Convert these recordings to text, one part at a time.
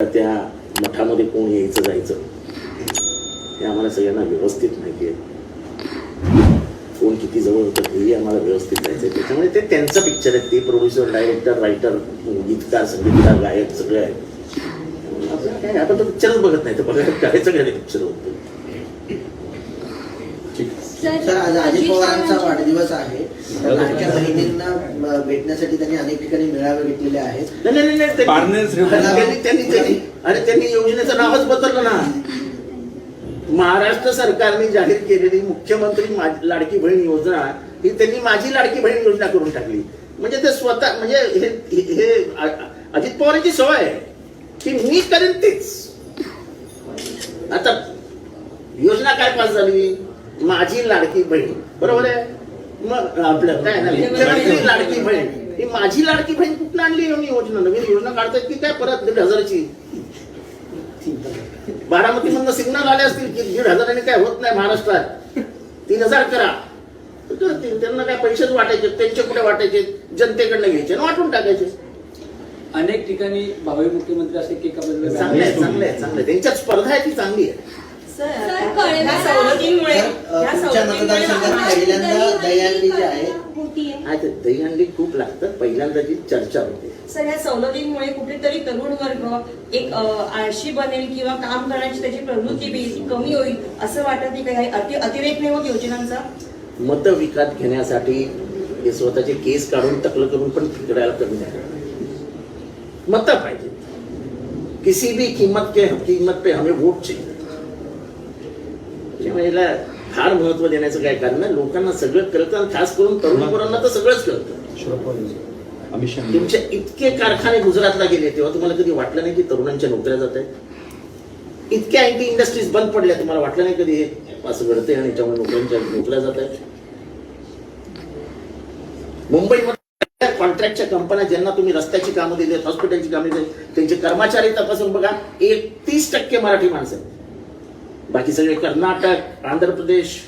त्या मठामध्ये कोण यायचं जायचं? हे आम्हाला सगळ्यांना व्यवस्थित माहिती आहे. कोण किती जवळ होतं हेही आम्हाला व्यवस्थित जायचं आहे. त्याच्यामुळे ते त्यांचं पिक्चर आहे. ते प्रोड्युसर डायरेक्टर रायटर गीतकार संगीतकार गायक सगळे आहेत. आपण काय आपण तो पिक्चरच बघत नाही. तर बघायला करायचं काय पिक्चर होतं सर आज अजित पवारांचा वाढदिवस आहे. लाडक्या बहिणींना भेटण्यासाठी त्यांनी अनेक ठिकाणी मेळावे घेतलेले आहेत. नाही, नाही, नाही, नाही, त्यांनी- पार्टनर्स रिव्हॉल्व. त्यांनी त्यांनी त्यांनी अरे त्यांनी योजनेचं नावच बदललं ना. महाराष्ट्र सरकारने जाहीर केलेली मुख्यमंत्री मा- लाडकी बहीण योजना ही त्यांनी माझी लाडकी बहीण योजना करून टाकली. म्हणजे ते स्वतः म्हणजे हे हे अ- अजित पवारांची सवय आहे की मी करेन तेच. आता योजना काय पास झाली? माझी लाडकी बहीण. बरोबर आहे? मग आपलं काय ना मुख्यमंत्री लाडकी बहीण. ही माझी लाडकी बहीण कुठं आणली ही योजना नवीन योजना काढतायत की काय परत दीड हजाराची? बारामती मधनं सिग्नल आले असतील की दीड हजाराने काय होत नाही महाराष्ट्रात? तीन हजार करा. त्यांना काय पैसेच वाटायचे त्यांचे कुठे वाटायचे? जनतेकडनं घ्यायचे आणि वाटून टाकायचे. अनेक ठिकाणी भावी मुख्यमंत्री असे केक चांगले आहे चांगले आहे चांगले आहे. त्यांच्यात स्पर्धा आहे ती चांगली आहे. सर, ना. सवलतींमुळे तुमच्या मतदारसंघात पहिल्यांदा दहीहंडी जी आहे होतीये. हा ते दहीहंडी खूप लागतात. पहिल्यांदा जी चर्चा होते. सर या सवलतींमुळे कुठेतरी तरुण वर्ग एक अ, आळशी बनेल किंवा काम करण्याची त्याची प्रवृत्ती बी- कमी होईल असं वाटत नाही का? अति अतिरेक नाही होत योजनांचा? मत विकत घेण्यासाठी हे स्वतःचे केस काढून टकलं करून पण फिरायला कमी नाही. मत पाहिजे. किसी भी कीमत के कीमत पे हमें वोट चाहिए. त्यामुळे याला फार महत्त्व देण्याचं काय कारण नाही. लोकांना सगळं कळतं आणि खास करून तरुण पोरांना तर सगळंच कळतं. अमित शहा तुमचे इतके कारखाने गुजरातला गेले तेव्हा तुम्हाला कधी वाटलं नाही की तरुणांच्या नोकऱ्या जात आहेत? इतक्या आय टी इंडस्ट्रीज बंद पडल्या तुम्हाला वाटलं नाही कधी हे असं घडतंय आणि याच्यामुळे नोकऱ्यांच्या नोकऱ्या जात आहेत? मुंबईमध्ये कॉन्ट्रॅक्टच्या कंपन्या ज्यांना तुम्ही रस्त्याची कामं दिली हॉस्पिटलची कामं दिली त्यांचे कर्मचारी तपासून बघा एकतीस टक्के मराठी माणसं आहेत. बाकी सगळे कर्नाटक आंध्र प्रदेश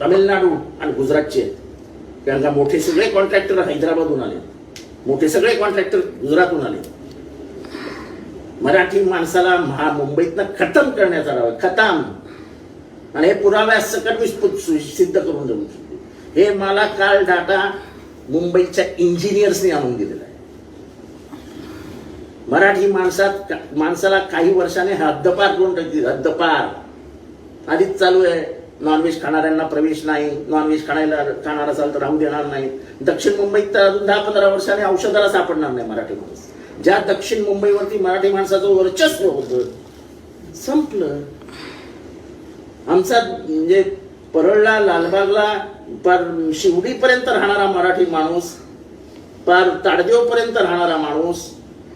तामिळनाडू आणि गुजरातचे आहेत. कारण का मोठे सगळे कॉन्ट्रॅक्टर हैदराबादहून आले मोठे सगळे कॉन्ट्रॅक्टर गुजरातहून आले मराठी माणसाला महा मुंबईतनं खतम करण्याचा आला खतम. आणि हे पुराव्यासकट मी सु- सिद्ध करून देऊ शकतो. हे मला काल डाटा मुंबईच्या इंजिनियर्सनी आणून दिलेला आहे. मराठी माणसात माणसाला काही वर्षाने हद्दपार करून टाकतील हद्दपार. आधीच चालू आहे. नॉनव्हेज खाणाऱ्यांना प्रवेश नाही. नॉनव्हेज खाणायला खाणार असाल तर राहू देणार नाही दक्षिण मुंबईत तर अजून दहा पंधरा वर्षाने औषधाला सापडणार नाही मराठी माणूस. ज्या दक्षिण मुंबईवरती मराठी माणसाचं वर्चस्व होतं संपलं. आमचा म्हणजे परळला लालबागला पार शिवडीपर्यंत राहणारा मराठी माणूस पार ताडदेवपर्यंत राहणारा माणूस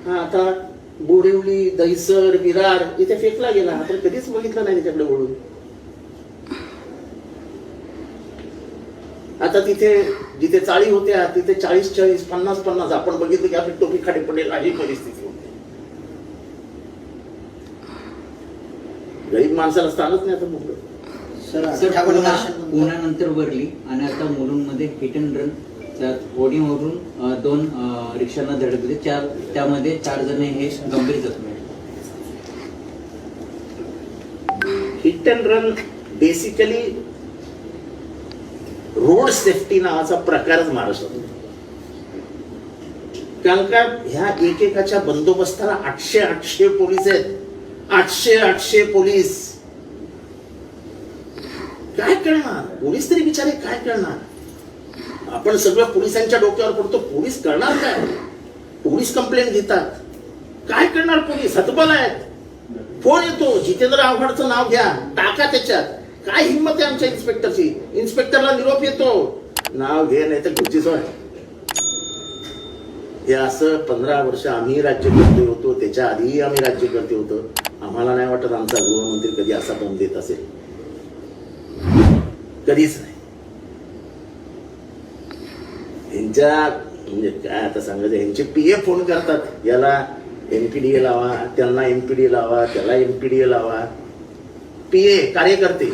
हा आता बोरिवली दहिसर विरार इथे फेकला गेला. आपण कधीच बघितलं नाही त्याच्याकडे वळून. आता तिथे जिथे चाळी होत्या तिथे चाळीस चाळीस पन्नास पन्नास आपण बघितलं की आपली टोपी खाली पडेल अशी परिस्थिती होती. गरीब माणसाला स्थानच नाही आता वर्षांनंतर पुण्यानंतर वरली आणि आता मुलुंडमध्ये हिट अँड रन अ, दोन रिक्षांना धडकले चार त्यामध्ये चार जण हे गंभीर जखमी hit and run basically road safety नावाचा प्रकारच महाराष्ट्रात कारण का? ह्या एकेकाच्या बंदोबस्ताला आठशे आठशे पोलीस आहेत. आठशे आठशे पोलीस. काय करणार? पोलीस तरी बिचारे काय करणार? आपण सगळं पोलिसांच्या डोक्यावर पडतो. पोलीस करणार काय? पोलीस कंप्लेंट घेतात. काय करणार पोलीस? हतबल आहेत. फोन येतो. जितेंद्र आव्हाडचं नाव घ्या. टाका त्याच्यात. काय हिंमत आहे आमच्या इन्स्पेक्टरची इन्स्पेक्टरला निरोप येतो. नाव घे नाही तर घरची सोय हे असं पंधरा वर्ष आम्ही राज्यकर्ते होतो त्याच्या आधीही आम्ही राज्यकर्ते होतो. आम्हाला नाही वाटत आमचा गृहमंत्री कधी असा दम देत असेल. कधीच नाही. यांच्या म्हणजे काय आता सांगायचं यांचे पी ए फोन करतात. याला एमपीडीए लावा त्यांना एमपीडीए लावा त्याला एमपीडीए लावा. पी ए कार्यकर्ते.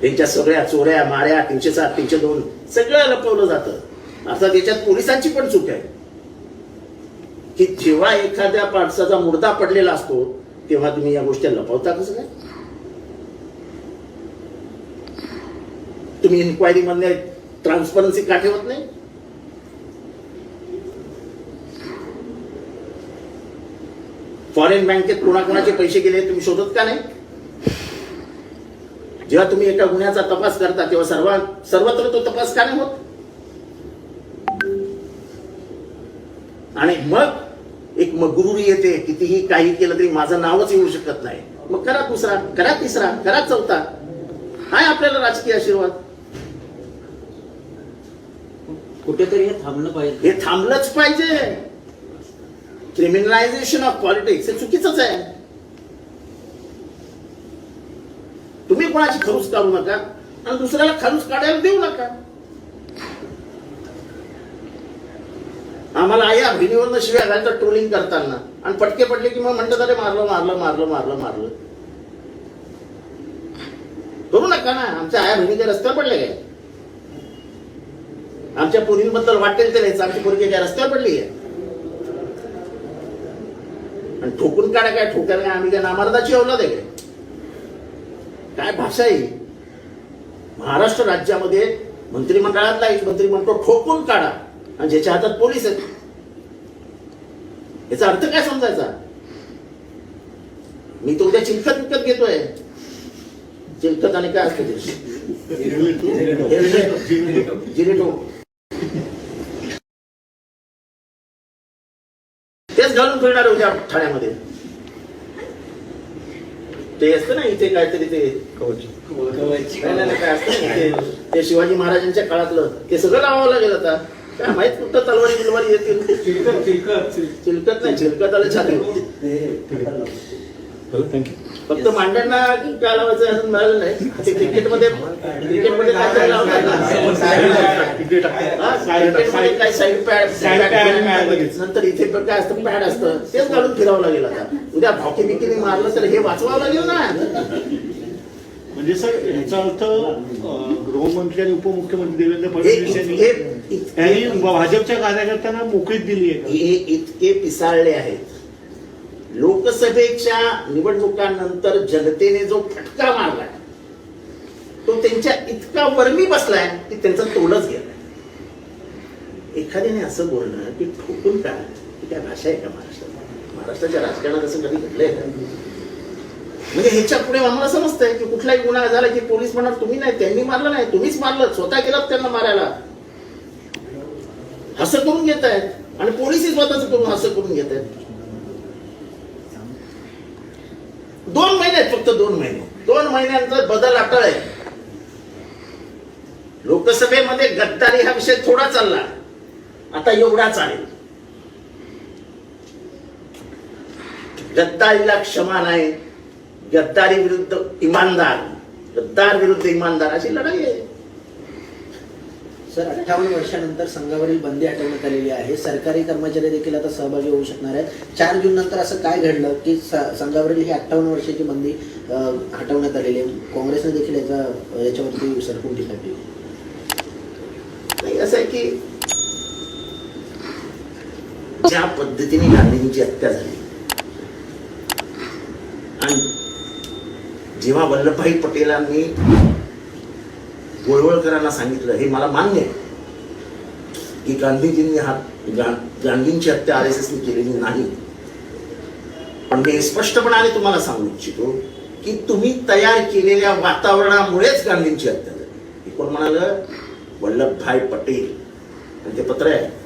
त्यांच्या सगळ्या चोऱ्या माऱ्या तीनशे सात तीनशे दोन सगळं लपवलं जातं. अर्थात याच्यात पोलिसांची पण चूक आहे. की जेव्हा एखाद्या माणसाचा मुर्दा पडलेला असतो तेव्हा तुम्ही या गोष्टी लपवता कसं काय? तुम्ही इन्क्वायरी मध्ये ट्रान्सपरन्सी का ठेवत नाही? फॉरेन बँकेत कोणाकोणाचे पैसे गेले तुम्ही शोधत का नाही? जेव्हा तुम्ही एका गुन्ह्याचा तपास करता तेव्हा सर्व सर्वत्र तो तपास का नाही होत? आणि मग एक मगरुरी येते कितीही काही केलं तरी माझं नावच येऊ शकत नाही. मग करा दुसरा करा तिसरा करा चौथा. हाय आपल्याला राजकीय आशीर्वाद. कुठेतरी हे थांबलं पाहिजे. हे थांबलंच पाहिजे. क्रिमिनलायझेशन ऑफ पॉलिटिक्स हे चुकीचंच आहे. तुम्ही कोणाची खरूच काढू नका आणि दुसऱ्याला खरूच काढायला देऊ नका. आम्हाला आई अभिनीवरनं शिव्या घालतात ट्रोलिंग करताना. आणि पटके पडले की मग म्हणतात अरे मारलं मारलं मारलं मारलं मारलं. करू नका ना. आमच्या आया बहिणी काय रस्त्यावर पडले काय? आमच्या पोरींबद्दल वाटेल ते नाही आमची पोरगी काय रस्त्यावर पडली आहे आणि ठोकून काढा काय? ठोकायला काय आम्ही काय नामार्दाची अवलाद आहे काय? काय भाषा आहे? महाराष्ट्र राज्यामध्ये मंत्रिमंडळातला एक मंत्री म्हणतो ठोकून काढा. आणि ज्याच्या हातात पोलीस आहेत. याचा अर्थ काय समजायचा? मी तो उद्या चिलखत विकत घेतोय. चिंकत आणि काय असतं जिरेटो तेच घालून फिरणार उद्या ठाण्यामध्ये. ते असतं ना इथे काहीतरी ते नाही, नाही, नाही, काय असतं ना ते- ते शिवाजी महाराजांच्या काळातलं. ते सगळं लावावं लागेल आता. काय माहीत कुठं तलवारी बिलवारी येतील. चिलकत नाही चिलकत आलं छाती फक्त मांड्यांना काय लावायचं अजून मिळालं नाही? ते क्रिकेटमध्ये क्रिकेटमध्ये काय काय काय साईड पॅड. नंतर इथे पण काय असतं? पॅड असतं. तेच घालून फिरावं लागेल आता. उद्या हॉकी बिकीने मारलं तर हे वाचवावं लागेल ना. म्हणजे सर याचा अर्थ गृहमंत्री आणि उपमुख्यमंत्री देवेंद्र फडणवीस यांनी भाजपच्या कार्यकर्त्यांना मोकळीक दिली आहे? हे इतके पिसाळले आहेत. लोकसभेच्या निवडणुकांनंतर जनतेने जो फटका मारलाय तो त्यांच्या इतका वर्मी बसलाय की त्यांचा तोलच गेलाय एखाद्याने असं बोलणं की ठोकून काय ही भाषा आहे का महाराष्ट्रात? महाराष्ट्राच्या राजकारणात असं कधी घडलंय का? म्हणजे ह्याच्या पुढे आम्हाला समजतंय की कुठलाही गुन्हा झाला की पोलीस म्हणणार तुम्ही नाही त्यांनी मारलं नाही तुम्हीच मारलं स्वतः केलं त्यांना मारायला. असं करून घेत आहेत आणि पोलीसही स्वतःच करून असं करून घेत आहेत दोन महिने फक्त दोन महिने. दोन महिन्यांचा बदल अटळ आहे. लोकसभेमध्ये गद्दारी हा विषय थोडा चालला. आता एवढा चालेल गद्दारीला क्षमा नाही. गद्दारी विरुद्ध इमानदार. गद्दार विरुद्ध इमानदार अशी लढाई आहे. सर अठ्ठावन्न वर्षानंतर संघावरील बंदी हटवण्यात आलेली आहे. सरकारी कर्मचारी देखील आता सहभागी होऊ शकणार आहेत. चार जून नंतर असं काय घडलं की संघावरील ही अठ्ठावन्न वर्षाची बंदी हटवण्यात आलेली आहे? काँग्रेसने देखील याचा याच्यावरती सरकून टीका केली. असं आहे की ज्या पद्धतीने गांधींची हत्या झाली आणि जेव्हा वल्लभभाई पटेलांनी गोळवळकरांना सांगितलं हे मला मान्य आहे. की गांधीजींनी हा गा- गांधींची हत्या आर एस एसने केलेली नाही. पण मी स्पष्टपणाने तुम्हाला सांगू इच्छितो की तुम्ही तयार केलेल्या वातावरणामुळेच गांधींची हत्या झाली. कोण म्हणालं? वल्लभभाई पटेल. आणि ते पत्र आहे.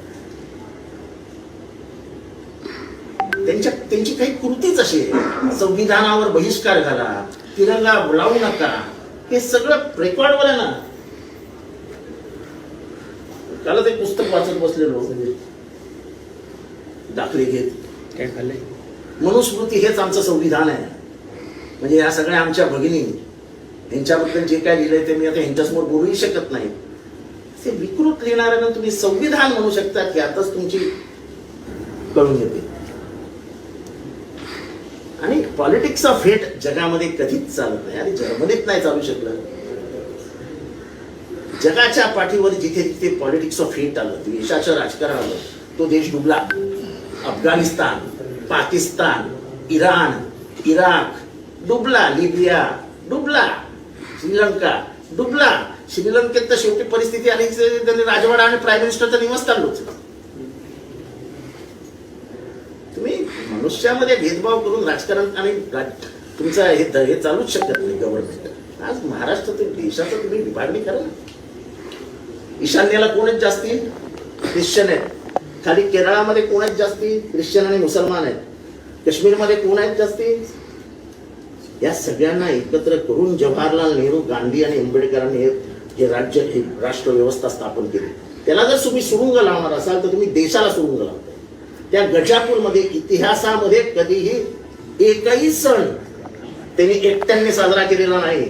त्यांच्या त्यांची काही कृतीच अशी आहे. संविधानावर बहिष्कार घाला तिरंगा लावू नका. हे सगळं रेकॉर्डवर ना कालच एक पुस्तक वाचत बसलेलो. दाखले घेत. काय खाल्लंय? मनुस्मृती हेच आमचं संविधान आहे. म्हणजे या सगळ्या आमच्या भगिनी यांच्याबद्दल जे काय लिहिलंय ते मी आता यांच्यासमोर बोलूही शकत नाही. ते विकृत लिहिणाऱ्यांना तुम्ही संविधान म्हणू शकता की आताच तुमची कळून येते. पॉलिटिक्स ऑफ हेट जगामध्ये कधीच चालत नाही आणि जर्मनीत नाही चालू शकलं. जगाच्या पाठीवर जिथे तिथे पॉलिटिक्स ऑफ हेट आलं देशाचं राजकारण आलं तो देश डुबला. अफगाणिस्तान पाकिस्तान इराण इराक डुबला लिबिया डुबला. श्रीलंका डुबला. श्रीलंकेत तर शेवटी परिस्थिती आली त्यांनी राजवाडा आणि प्राईम मिनिस्टरचं निवासस्थान लोचलं तुम्ही मनुष्यामध्ये भेदभाव करून राजकारण आणि तुमचं हे हे चालूच शकत नाही गव्हर्नमेंट आज महाराष्ट्रातील देशाचं तुम्ही विभागणी करा ईशान्येला कोण आहेत जास्ती ख्रिश्चन आहेत. खाली केरळामध्ये कोण आहेत जास्ती ख्रिश्चन आणि मुसलमान आहेत. काश्मीरमध्ये कोण आहेत जास्ती? या सगळ्यांना एकत्र करून जवाहरलाल नेहरू गांधी आणि आंबेडकरांनी हे हे राज्य हे राष्ट्र व्यवस्था स्थापन केली. त्याला जर तुम्ही सुरुंग लावणार असाल तर तुम्ही देशाला सुरुंग लावा. त्या गजापूरमध्ये इतिहासामध्ये कधीही एकही सण त्यांनी एकट्याने साजरा केलेला नाही.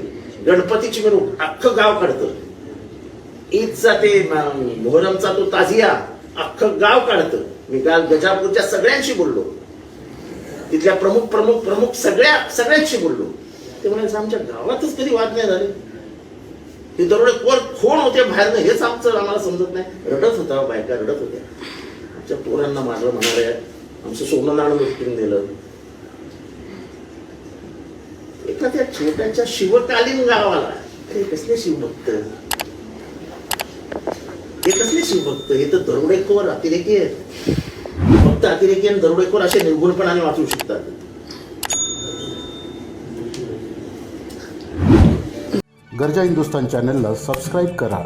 गणपतीची मिरवणूक अख्खं गाव काढतं. ईदचा ते मोहरमचा तो ताजिया अख्खं गाव काढतं. मी काल गजापूरच्या सगळ्यांशी बोललो. तिथल्या प्रमुख प्रमुख प्रमुख सगळ्या सगळ्यांशी बोललो. ते म्हणाले आमच्या गावातच कधी वाद नाही झाले? ते दरोडे कोण कोण होते बाहेरनं? हेच आमचं आम्हाला समजत नाही. रडत होता बायका रडत होत्या. आमच्या पोरांना मारलं म्हणणार आहे आमचं सोनं नाणं लुटून दिलं एखाद्या छोट्याच्या शिवकालीन गावाला हे कसले शिवभक्त? हे कसले शिवभक्त? हे तर दरोडेखोर अतिरेकी आहेत. फक्त अतिरेकी आणि दरोडेखोर असे निर्गुणपणाने वाचू शकतात. गरजा हिंदुस्तान चॅनलला सबस्क्राईब करा.